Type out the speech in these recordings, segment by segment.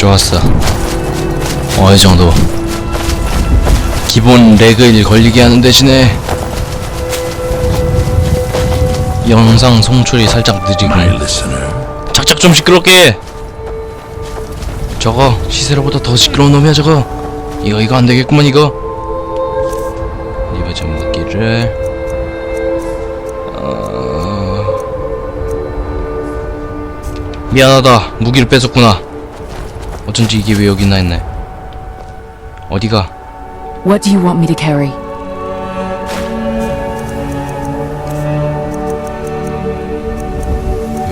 좋았어. 어이 정도. 기본 렉을 걸리게 하는 대신에 영상 송출이 살짝 느리고. 작작 좀 시끄럽게. 저거 시세로보다 더 시끄러운 놈이야 저거. 이거 이거 안 되겠구만 이거. 리버 전무기를. 어... 미안하다. 무기를 뺏었구나 어쩐지 이게 왜 여기 있나 했네. 어디가? What do you want me to carry?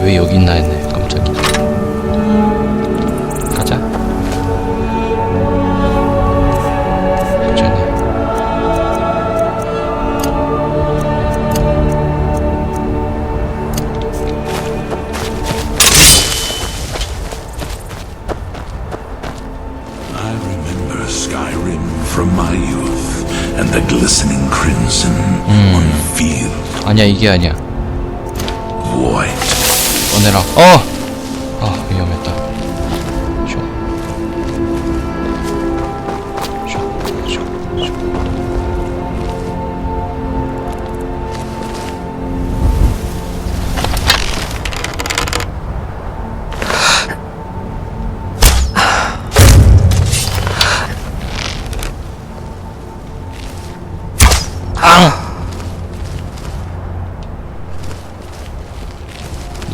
왜 여기 있나 했네 the glistening crimson on field 아니야 이게 아니야 white. 꺼내라 어! 아 위험했다 쇼. 쇼, 쇼, 쇼.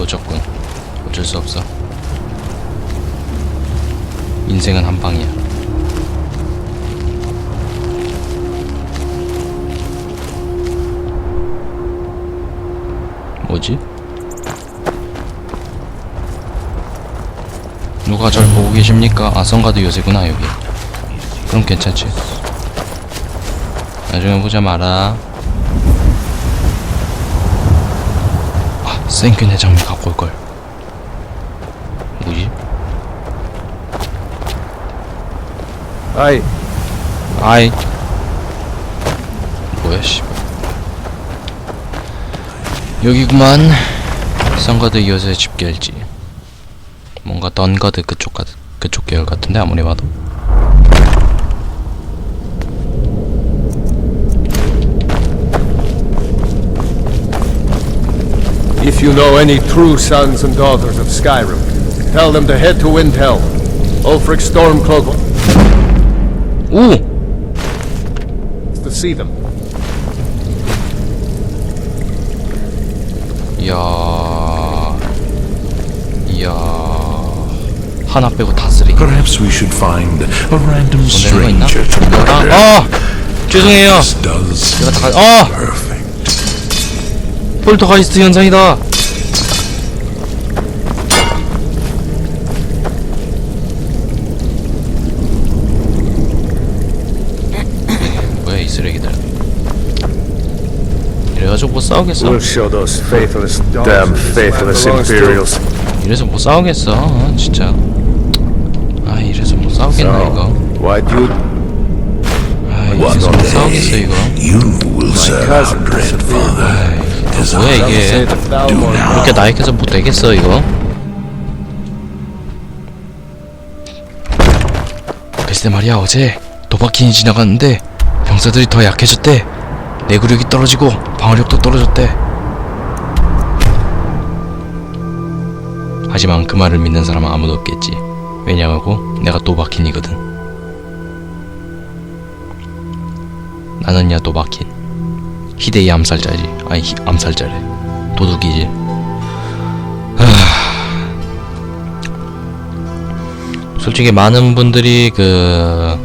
놓쳤군. 어쩔 수 없어. 인생은 한 방이야. 뭐지? 누가 절 보고 계십니까? 아, 선가드 요새구나, 여기. 그럼 괜찮지. 나중에 보자 마라. 생균 회장님 갖고 올걸. 뭐지? 아이, 아이. 뭐야, 씨. 여기구만. 선가드 여세 집결지. 뭔가 던가드 그쪽 가 그쪽 계열 같은데 아무리 봐도. you know any true sons and daughters of Skyrim, tell them to head to Windhelm. Ulfric Stormcloak 오! to see them. 이야. 이야. 하나 빼고 다 쓰레기. Perhaps we should find a random 보내는 거 있나? stranger to 이거랑 murder. 아! 죄송해요. This does 제가 다 가. 아! 폴터가이스트 현상이다. 뭐야 이 쓰레기들. 이래가지고 못 싸우겠어. We'll show those faithless, damn faithless Imperials. 이래서 못 싸우겠어. 어, 진짜. 아 이래서 못 싸우겠나 이거. why do you... 아 이래서 못 싸우겠어 이거. You will serve our cousin dread father. As 뭐야 이게. 이렇게 나이켜서 못 되겠어 이거. 글쎄 말이야 어제 도박킨이 지나갔는데 병사들이 더 약해졌대. 내구력이 떨어지고 방어력도 떨어졌대. 하지만 그 말을 믿는 사람은 아무도 없겠지. 왜냐하고 내가 도박킨이거든. 나는 야 도박킨. 희대의 암살자지. 아니 희- 암살자래. 도둑이지. 솔직히 많은 분들이 그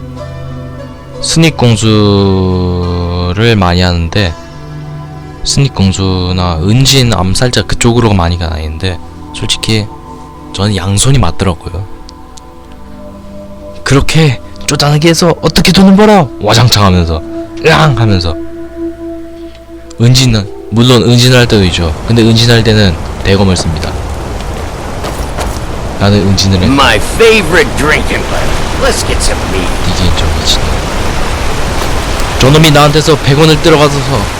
스닉 공주를 많이 하는데 스닉 공주나 은진 암살자 그쪽으로 많이 가는데 솔직히 저는 양손이 맞더라고요. 그렇게 쪼잔하게 해서 어떻게 돈을 벌어? 와장창 하면서 으앙 하면서 은진은 물론 은진을 할 때도 있죠. 근데 은진할 때는 대검을 씁니다. 나는 은진을 해. My favorite drinking buddy. Let's get some meat. 이게 저 미친놈. 저놈이 나한테서 100원을 들어가서서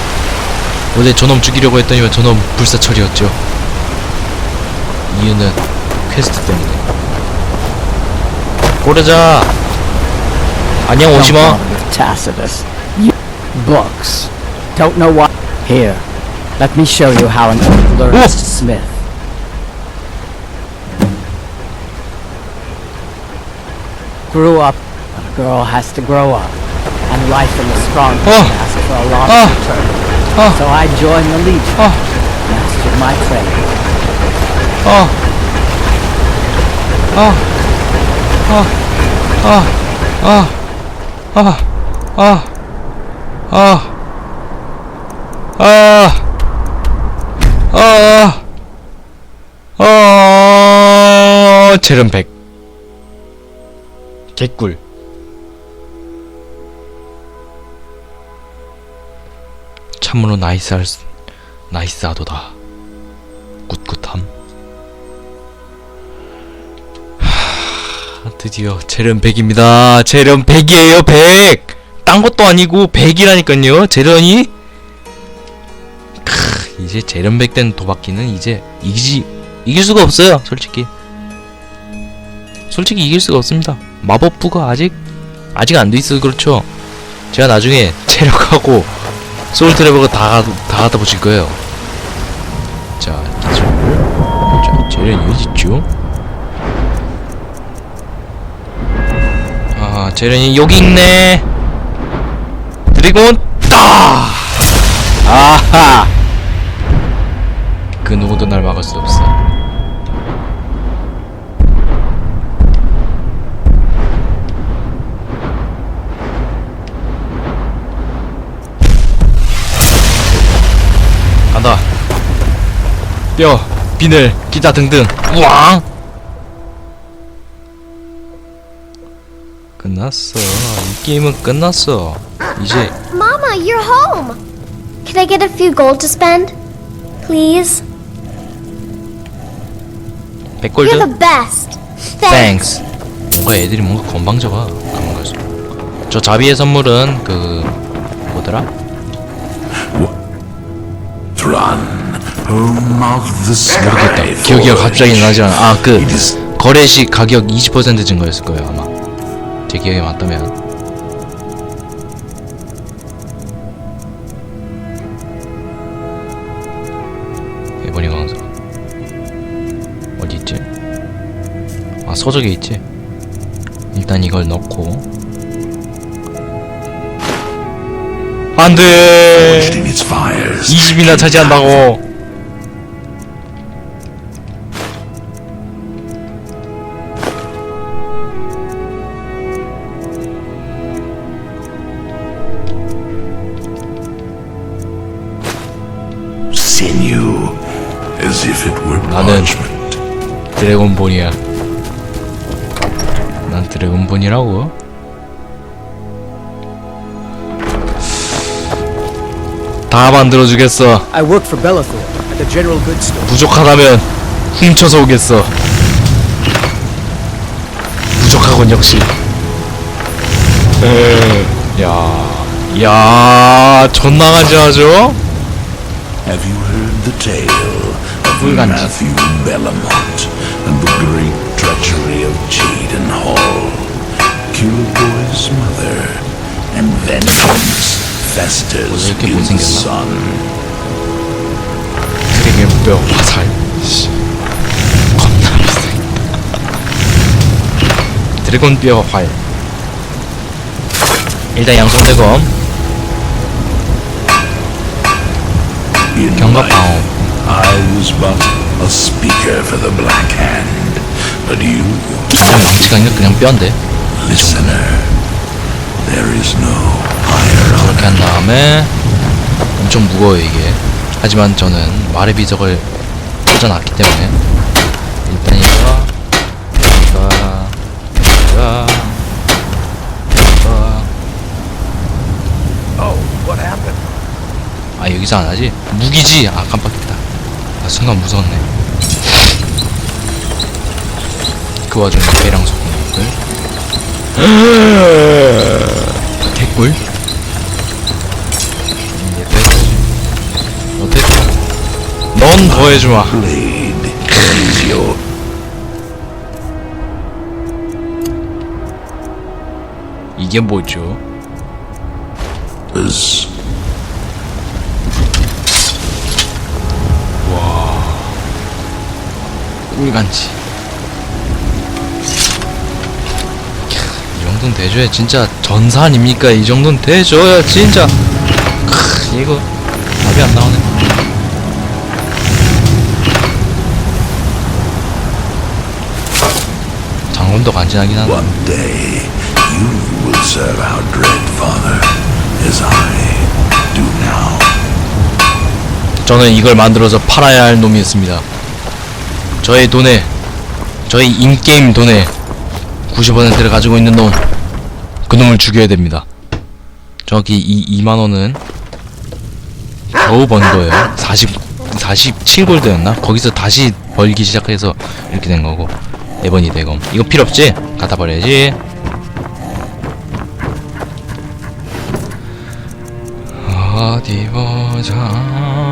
원래 저놈 죽이려고 했더니만 저놈 불사철이었죠. 이유는 퀘스트 때문에. 고르자 안녕 with Tacitus. You books. Don't know what. Here, Let me show you how an old learns smith. Grew up, a girl has to grow up, and life in the strong oh. asks for a long oh. return. Oh. So I joined the Legion, oh. mastered my trade. Oh. Oh. Oh. Oh. Oh. Oh. Oh. Oh. Oh. Oh. 어. 어. 재련 100. 개꿀. 참으로 나이스할 수, 나이스하도다. 굿굿함. 하, 드디어 재련 100입니다. 재련 100이에요, 100! 딴 것도 아니고 100이라니까요, 재련이? 크, 이제 재련 100된 도박기는 이제 이기지, 이길 수가 없어요, 솔직히. 솔직히 이길 수가 없습니다. 마법부가 아직, 아직 안 돼 있어서 그렇죠. 제가 나중에 체력하고 소울 트래버가 다, 다 갖다 붙일 거예요. 자, 기술. 자, 재련 여기 있죠? 아, 재련이 여기 있네. 드래곤 따! 아하! 그 누구도 날 막을 수 없어. 간다. 뼈, 비늘, 기타 등등. 우왕! 끝났어. 이 게임은 끝났어. 이제 Mama, you're home. Can I get a few gold to spend? Please? You're 백골드. the best. Thanks. 뭔가 애들이 뭔가 건방져가. 가만 갈수록. 저 자비의 선물은 그 뭐더라? Thran, home of the 모르겠다. sky. 기억이 갑자기 나지 않아. 아, 그 거래 시 가격 20% 증가했을 거예요, 아마. 제 기억에 맞다면. 에버니 강사. 서적에 있지. 일단 이걸 넣고. 안 돼! in its fires. 20이나 차지한다고. Sinew, as if it were 나는. 드래곤본이야. 난 드래곤본이라고. 다 만들어주겠어. I work for Bellathor at the General Goods Store. 부족하다면 훔쳐서 오겠어. 부족하군 역시. 에, 야, 야, 존나 간지하죠? Have you heard the tale of 불간지. Matthew Bellamont and the Kilgoy's mother and vengeance festers in the sun. 드래곤 뼈 화살. 씨. 겁나 비싸. 드래곤 뼈 활. 일단 양손 대검. In 경각 life, 방어. I was but a speaker for the Black Hand, but you, 그냥 망치가 아니라 그냥 뼈인데. listener, there is no higher honor. 이렇게 한 다음에 엄청 무거워요 이게 하지만 저는 말의 비적을 꽂아놨기 때문에 일단 이거 이거 이거 이거 Oh? 아 여기서 안 하지? 무기지? 아 깜빡했다 아 순간 무서웠네 그 와중에 배랑 소금을 개 꿀. 음, 됐지. 어, 됐다. 넌 더해주마. 이게 뭐죠? 와. 꿀간지. 정도는 돼줘야 진짜 전사 아닙니까? 이 정도는 돼줘야 진짜 크, 이거 답이 안 나오네 장군도 간지나긴 하네 one day you will serve our dread father as I do now. 저는 이걸 만들어서 팔아야 할 놈이었습니다. 저의 돈에, 저희 인게임 돈의 90%를 가지고 있는 놈, 그 놈을 죽여야 됩니다. 정확히 이 2만원은 겨우 번 거예요. 40, 47골드였나? 거기서 다시 벌기 시작해서 이렇게 된 거고. 에버니 대검. 이거 필요 없지? 갖다 버려야지. 어디 보자.